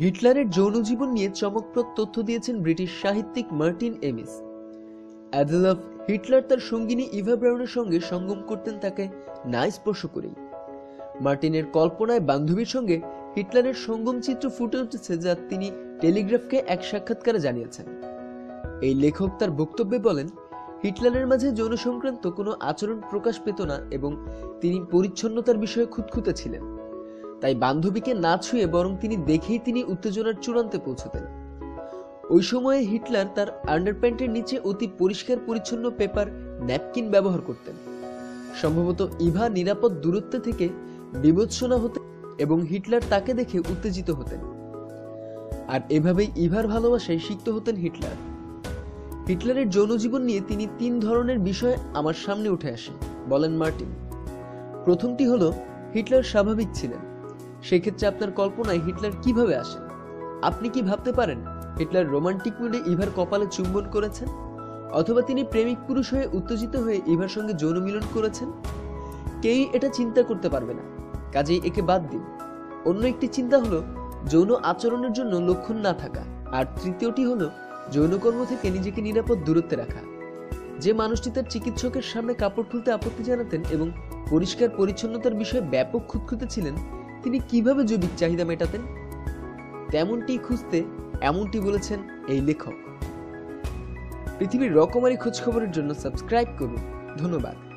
হিটলারের যৌন জীবন নিয়ে চমকপ্রদ তথ্য দিয়েছেন ব্রিটিশ সাহিত্যিক মার্টিন এমিস। অ্যাডলফ হিটলার তার সঙ্গিনী ইভা ব্রাউনের সঙ্গে সঙ্গম করতেন তাকে না স্পর্শ করেই। মার্টিনের কল্পনায় বান্ধবীর সঙ্গে হিটলারের সঙ্গম চিত্র ফুটে উঠেছে যা তিনি টেলিগ্রাফকে এক সাক্ষাৎকারে জানিয়েছেন। এই লেখক তার বক্তব্যে বলেন, হিটলারের মাঝে যৌন সংক্রান্ত কোনো আচরণ প্রকাশ পেত না এবং তিনি পরিচ্ছন্নতার বিষয়ে খুঁতখুঁতে ছিলেন। তাই বান্ধবীকে না ছুঁয়ে বরং তিনি দেখেই তিনি উত্তেজনার চূড়ান্তে পৌঁছতেন। ওই সময়ে হিটলার তার আন্ডারপ্যান্টের নিচে অতি পরিষ্কার পরিচ্ছন্ন পেপার, ন্যাপকিন ব্যবহার করতেন। সম্ভবত ইভা নিরাপদ দূরত্বে থেকে বিভৎসনা হতেন এবং হিটলার তাকে দেখে উত্তেজিত হতেন। আর এভাবেই ইভার ভালোবাসায় সিক্ত হতেন হিটলার। হিটলারের যৌন জীবন নিয়ে তিনি তিন ধরনের বিষয় আমার সামনে উঠে আসে, বলেন মার্টিন। প্রথমটি হলো, হিটলার স্বাভাবিক ছিলেন। সেক্ষেত্রে আপনার কল্পনায় হিটলার কীভাবে আসেন আপনি কি ভাবতে পারেন হিটলার রোমান্টিক মুডে ইভার কপালে চুম্বন করেছেন? অথবা তিনি প্রেমিক পুরুষ হয়ে উত্তেজিত হয়ে ইভার সঙ্গে যৌন মিলন করেছেন? কেউই এটা চিন্তা করতে পারবে না। কাজেই একে বাদ দিন। অন্য একটি চিন্তা হলো যৌন আচরণের জন্য লক্ষণ না থাকা। আর তৃতীয়টি হলো যৌনকর্ম থেকে নিজেকে নিরাপদ দূরত্বে রাখা। যে মানুষটি তার চিকিৎসকের সামনে কাপড় খুলতে আপত্তি জানাতেন এবং পরিষ্কার পরিচ্ছন্নতার বিষয়ে ব্যাপক খুঁতখুঁতে ছিলেন তিনি কীভাবে জৈবিক চাহিদা মেটাতেন? তেমনটি খুঁজতে এমনটি বলেছেন এই লেখক। পৃথিবীর রকমারি খোঁজখবরের জন্য সাবস্ক্রাইব করুন। ধন্যবাদ।